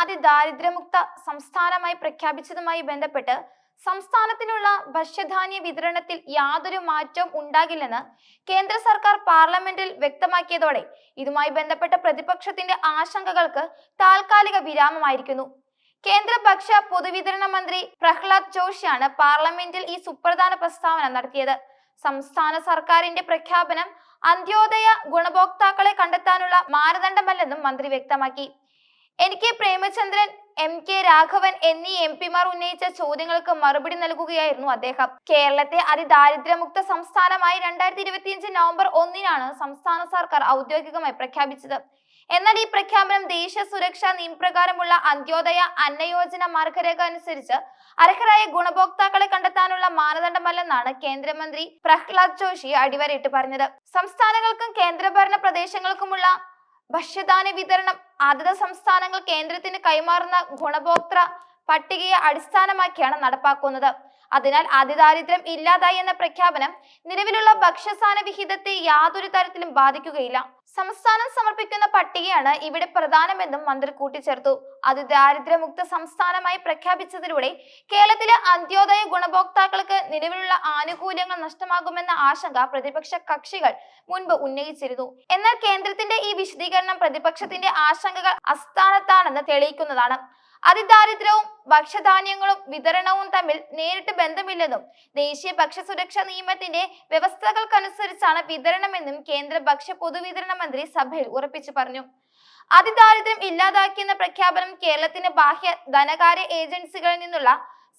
അതിദാരിദ്ര്യമുക്ത സംസ്ഥാനമായി പ്രഖ്യാപിച്ചതുമായി ബന്ധപ്പെട്ട് സംസ്ഥാനത്തിനുള്ള ഭക്ഷ്യധാന്യ വിതരണത്തിൽ യാതൊരു മാറ്റവും ഉണ്ടാകില്ലെന്ന് കേന്ദ്ര സർക്കാർ പാർലമെന്റിൽ വ്യക്തമാക്കിയതോടെ ഇതുമായി ബന്ധപ്പെട്ട പ്രതിപക്ഷത്തിന്റെ ആശങ്കകൾക്ക് താൽക്കാലിക വിരാമമായിരിക്കുന്നു. കേന്ദ്ര ഭക്ഷ്യ പൊതുവിതരണ മന്ത്രി പ്രഹ്ലാദ് ജോഷിയാണ് പാർലമെന്റിൽ ഈ സുപ്രധാന പ്രസ്താവന നടത്തിയത്. സംസ്ഥാന സർക്കാരിന്റെ പ്രഖ്യാപനം അന്ത്യോദയ ഗുണഭോക്താക്കളെ കണ്ടെത്താനുള്ള മാനദണ്ഡമല്ലെന്നും മന്ത്രി വ്യക്തമാക്കി. N K Premachandran M K Raghavan എന്നീ എം പിമാർ ഉന്നയിച്ച ചോദ്യങ്ങൾക്ക് മറുപടി നൽകുകയായിരുന്നു അദ്ദേഹം. കേരളത്തെ അതിദാരിദ്ര്യമുക്ത സംസ്ഥാനമായി രണ്ടായിരത്തി ഇരുപത്തിയഞ്ച് നവംബർ ഒന്നിനാണ് സംസ്ഥാന സർക്കാർ ഔദ്യോഗികമായി പ്രഖ്യാപിച്ചത്. എന്നാൽ ഈ പ്രഖ്യാപനം ദേശീയ സുരക്ഷാ നിയമപ്രകാരമുള്ള അന്ത്യോദയ അന്നയോജന മാർഗരേഖ അനുസരിച്ച് അർഹരായ ഗുണഭോക്താക്കളെ കണ്ടെത്താനുള്ള മാനദണ്ഡമല്ലെന്നാണ് കേന്ദ്രമന്ത്രി പ്രഹ്ലാദ് ജോഷി അടിവരയിട്ട് പറഞ്ഞത്. സംസ്ഥാനങ്ങൾക്കും കേന്ദ്രഭരണ പ്രദേശങ്ങൾക്കുമുള്ള ഭക്ഷ്യധാന വിതരണം അതത് സംസ്ഥാനങ്ങൾ കേന്ദ്രത്തിന് കൈമാറുന്ന ഗുണഭോക്തൃ പട്ടികയെ അടിസ്ഥാനമാക്കിയാണ് നടപ്പാക്കുന്നത്. അതിനാൽ അതിദാരിദ്ര്യം ഇല്ലാതായി എന്ന പ്രഖ്യാപനം നിലവിലുള്ള ഭക്ഷ്യസാധന വിഹിതത്തെ യാതൊരു തരത്തിലും ബാധിക്കുകയില്ല. സംസ്ഥാനം സമർപ്പിക്കുന്ന പട്ടികയാണ് ഇവിടെ പ്രധാനമെന്നും മന്ത്രി കൂട്ടിച്ചേർത്തു. അത് ദാരിദ്ര്യമുക്ത സംസ്ഥാനമായി പ്രഖ്യാപിച്ചതിലൂടെ കേരളത്തിലെ അന്ത്യോദയ ഗുണഭോക്താക്കൾക്ക് നിലവിലുള്ള ആനുകൂല്യങ്ങൾ നഷ്ടമാകുമെന്ന ആശങ്ക പ്രതിപക്ഷ കക്ഷികൾ മുൻപ് ഉന്നയിച്ചിരുന്നു. എന്നാൽ കേന്ദ്രത്തിന്റെ ഈ വിശദീകരണം പ്രതിപക്ഷത്തിന്റെ ആശങ്കകൾ അസ്ഥാനത്താണെന്ന് തെളിയിക്കുന്നതാണ്. അതിദാരിദ്ര്യവും ഭക്ഷ്യധാന്യങ്ങളും വിതരണവും തമ്മിൽ നേരിട്ട് ബന്ധമില്ലെന്നും ദേശീയ ഭക്ഷ്യസുരക്ഷാ നിയമത്തിന്റെ വ്യവസ്ഥകൾക്കനുസരിച്ചാണ് വിതരണമെന്നും കേന്ദ്ര ഭക്ഷ്യ പൊതുവിതരണ മന്ത്രി സഭയിൽ ഉറപ്പിച്ചു പറഞ്ഞു. അതിദാരിദ്ര്യം ഇല്ലാതാക്കിയെന്ന പ്രഖ്യാപനം കേരളത്തിന് ബാഹ്യ ധനകാര്യ ഏജൻസികളിൽ നിന്നുള്ള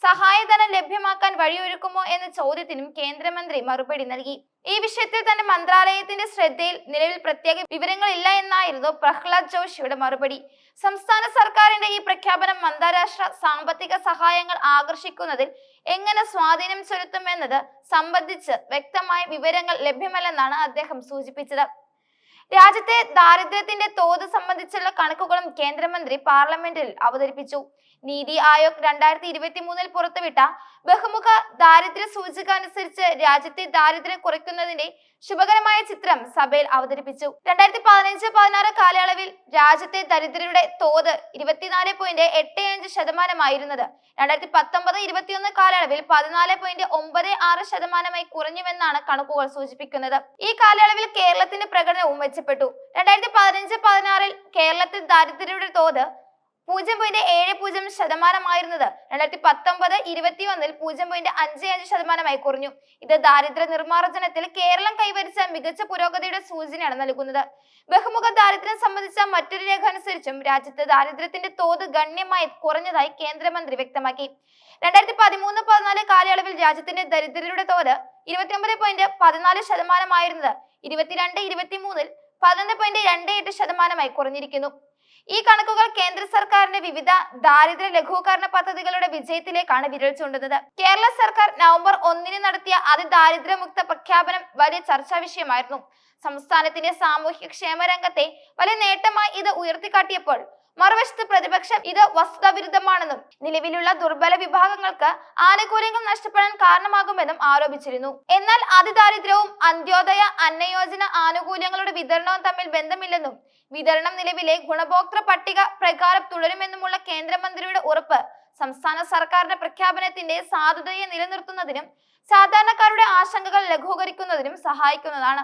സഹായധനം ലഭ്യമാക്കാൻ വഴിയൊരുക്കുമോ എന്ന ചോദ്യത്തിനും കേന്ദ്രമന്ത്രി മറുപടി നൽകി. ഈ വിഷയത്തിൽ തന്റെ മന്ത്രാലയത്തിന്റെ ശ്രദ്ധയിൽ നിലവിൽ പ്രത്യേക വിവരങ്ങളില്ല എന്നായിരുന്നു പ്രഹ്ലാദ് ജോഷിയുടെ മറുപടി. സംസ്ഥാന സർക്കാരിന്റെ ഈ പ്രഖ്യാപനം അന്താരാഷ്ട്ര സാമ്പത്തിക സഹായങ്ങൾ ആകർഷിക്കുന്നതിൽ എങ്ങനെ സ്വാധീനം ചെലുത്തുമെന്നത് സംബന്ധിച്ച് വ്യക്തമായ വിവരങ്ങൾ ലഭ്യമല്ലെന്നാണ് അദ്ദേഹം സൂചിപ്പിച്ചത്. രാജ്യത്തെ ദാരിദ്ര്യത്തിന്റെ തോത് സംബന്ധിച്ചുള്ള കണക്കുകളും കേന്ദ്രമന്ത്രി പാർലമെന്റിൽ അവതരിപ്പിച്ചു. നീതി ആയോഗ് രണ്ടായിരത്തി ഇരുപത്തി മൂന്നിൽ പുറത്തുവിട്ട ബഹുമുഖ ദാരിദ്ര്യ സൂചിക അനുസരിച്ച് രാജ്യത്തെ ദാരിദ്ര്യം കുറയ്ക്കുന്നതിന്റെ ശുഭകരമായ ചിത്രം സഭയിൽ അവതരിപ്പിച്ചു. രണ്ടായിരത്തി പതിനഞ്ച് പതിനാറ് കാലയളവിൽ രാജ്യത്തെ ദരിദ്രരുടെ തോത് ഇരുപത്തിനാല് പോയിന്റ് എട്ട് അഞ്ച് ശതമാനമായിരുന്നത്. രണ്ടായിരത്തി പത്തൊമ്പത് ഇരുപത്തിയൊന്ന് കാലയളവിൽ പതിനാല് പോയിന്റ് ഒമ്പത് ആറ് ശതമാനമായി കുറഞ്ഞുവെന്നാണ് കണക്കുകൾ സൂചിപ്പിക്കുന്നത്. ഈ കാലയളവിൽ കേരളത്തിന്റെ പ്രകടനവും മെച്ചപ്പെട്ടു രണ്ടായിരത്തി പതിനഞ്ച് പതിനാറിൽ കേരളത്തിൽ ദാരിദ്ര്യരുടെ തോത് പൂജ്യം പോയിന്റ് ഏഴ് പൂജ്യം ശതമാനമായിരുന്നത്. രണ്ടായിരത്തി പത്തൊമ്പത് ഇരുപത്തി ഒന്നിൽ പൂജ്യം പോയിന്റ് അഞ്ച് അഞ്ച് ശതമാനമായി കുറഞ്ഞു. ഇത് ദാരിദ്ര്യ നിർമ്മാർജനത്തിൽ കേരളം കൈവരിച്ച മികച്ച പുരോഗതിയുടെ സൂചനയാണ് നൽകുന്നത്. ബഹുമുഖ ദാരിദ്ര്യം സംബന്ധിച്ച മറ്റൊരു രേഖ അനുസരിച്ചും രാജ്യത്ത് ദാരിദ്ര്യത്തിന്റെ തോത് ഗണ്യമായി കുറഞ്ഞതായി കേന്ദ്രമന്ത്രി വ്യക്തമാക്കി. രണ്ടായിരത്തി പതിമൂന്ന് പതിനാല് കാലയളവിൽ രാജ്യത്തിന്റെ ദരിദ്രരുടെ തോത് ഇരുപത്തിയൊമ്പത് പോയിന്റ് പതിനാല് ശതമാനമായിരുന്നത്. ഇരുപത്തിരണ്ട് ഇരുപത്തിമൂന്നിൽ പതിനൊന്ന് പോയിന്റ് രണ്ട് എട്ട് ശതമാനമായി കുറഞ്ഞിരിക്കുന്നു. ഈ കണക്കുകൾ കേന്ദ്ര സർക്കാരിന്റെ വിവിധ ദാരിദ്ര്യ ലഘൂകരണ പദ്ധതികളുടെ വിജയത്തിലേക്കാണ് വിരൽ ചൂണ്ടുന്നത്. കേരള സർക്കാർ നവംബർ ഒന്നിന് നടത്തിയ അതിദാരിദ്ര്യമുക്ത പ്രഖ്യാപനം വലിയ ചർച്ചാ വിഷയമായിരുന്നു. സംസ്ഥാനത്തിന്റെ സാമൂഹ്യ ക്ഷേമ രംഗത്തെ വലിയ നേട്ടമായി ഇത് ഉയർത്തിക്കാട്ടിയപ്പോൾ മറുവശത്ത് പ്രതിപക്ഷം ഇത് വസ്തുതാവിരുദ്ധമാണെന്നും നിലവിലുള്ള ദുർബല വിഭാഗങ്ങൾക്ക് ആനുകൂല്യങ്ങൾ നഷ്ടപ്പെടാൻ കാരണമാകുമെന്നും ആരോപിച്ചിരുന്നു. എന്നാൽ അതിദാരിദ്ര്യവും അന്ത്യോദയ അന്നയോജന ആനുകൂല്യങ്ങളുടെ വിതരണവും തമ്മിൽ ബന്ധമില്ലെന്നും വിതരണം നിലവിലെ ഗുണഭോക്തൃ പട്ടിക പ്രകാരം തുടരുമെന്നുമുള്ള കേന്ദ്രമന്ത്രിയുടെ ഉറപ്പ് സംസ്ഥാന സർക്കാരിന്റെ പ്രഖ്യാപനത്തിന്റെ സാധുതയെ നിലനിർത്തുന്നതിനും സാധാരണക്കാരുടെ ആശങ്കകൾ ലഘൂകരിക്കുന്നതിനും സഹായിക്കുന്നതാണ്.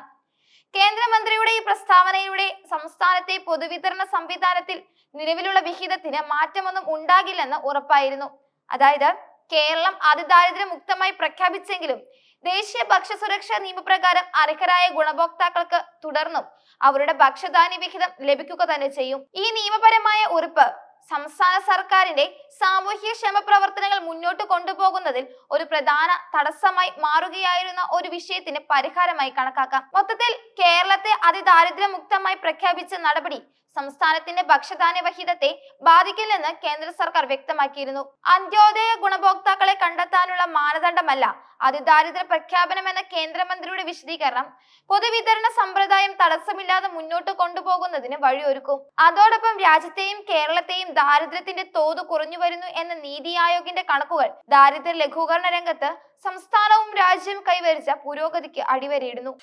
കേന്ദ്രമന്ത്രിയുടെ ഈ പ്രസ്താവനയിലൂടെ സംസ്ഥാനത്തെ പൊതുവിതരണ സംവിധാനത്തിൽ നിലവിലുള്ള വിഹിതത്തിന് മാറ്റമൊന്നും ഉണ്ടാകില്ലെന്ന് ഉറപ്പായിരുന്നു. അതായത് കേരളം അതിദാരിദ്ര്യ മുക്തമായി പ്രഖ്യാപിച്ചെങ്കിലും ദേശീയ ഭക്ഷ്യസുരക്ഷാ നിയമപ്രകാരം അർഹരായ ഗുണഭോക്താക്കൾക്ക് തുടർന്നും അവരുടെ ഭക്ഷ്യധാന്യ വിഹിതം ലഭിക്കുക തന്നെ ചെയ്യും. ഈ നിയമപരമായ ഉറപ്പ് സംസ്ഥാന സർക്കാരിന്റെ സാമൂഹ്യ ക്ഷേമ പ്രവർത്തനങ്ങൾ മുന്നോട്ട് കൊണ്ടുപോകുന്നതിൽ ഒരു പ്രധാന തടസ്സമായി മാറുകയായിരുന്ന ഒരു വിഷയത്തിന് പരിഹാരമായി കണക്കാക്കാം. മൊത്തത്തിൽ കേരളത്തെ അതിദാരിദ്ര്യമുക്തമായി പ്രഖ്യാപിച്ച നടപടി സംസ്ഥാനത്തിന്റെ ഭക്ഷ്യധാന്യ വഹിതത്തെ ബാധിക്കില്ലെന്ന് കേന്ദ്ര സർക്കാർ വ്യക്തമാക്കിയിരുന്നു. അന്ത്യോദയ ഗുണഭോക്താക്കളെ കണ്ടെത്താനുള്ള മാനദണ്ഡമല്ല അതിദാരിദ്ര്യ പ്രഖ്യാപനം എന്ന കേന്ദ്രമന്ത്രിയുടെ വിശദീകരണം പൊതുവിതരണ സമ്പ്രദായം തടസ്സമില്ലാതെ മുന്നോട്ട് കൊണ്ടുപോകുന്നതിന് വഴിയൊരുക്കും. അതോടൊപ്പം രാജ്യത്തെയും കേരളത്തെയും ദാരിദ്ര്യത്തിന്റെ തോത് കുറഞ്ഞു വരുന്നു എന്ന നീതി ആയോഗിന്റെ കണക്കുകൾ ദാരിദ്ര്യ ലഘൂകരണ രംഗത്ത് സംസ്ഥാനവും രാജ്യവും കൈവരിച്ച പുരോഗതിക്ക് അടിവരയിടുന്നു.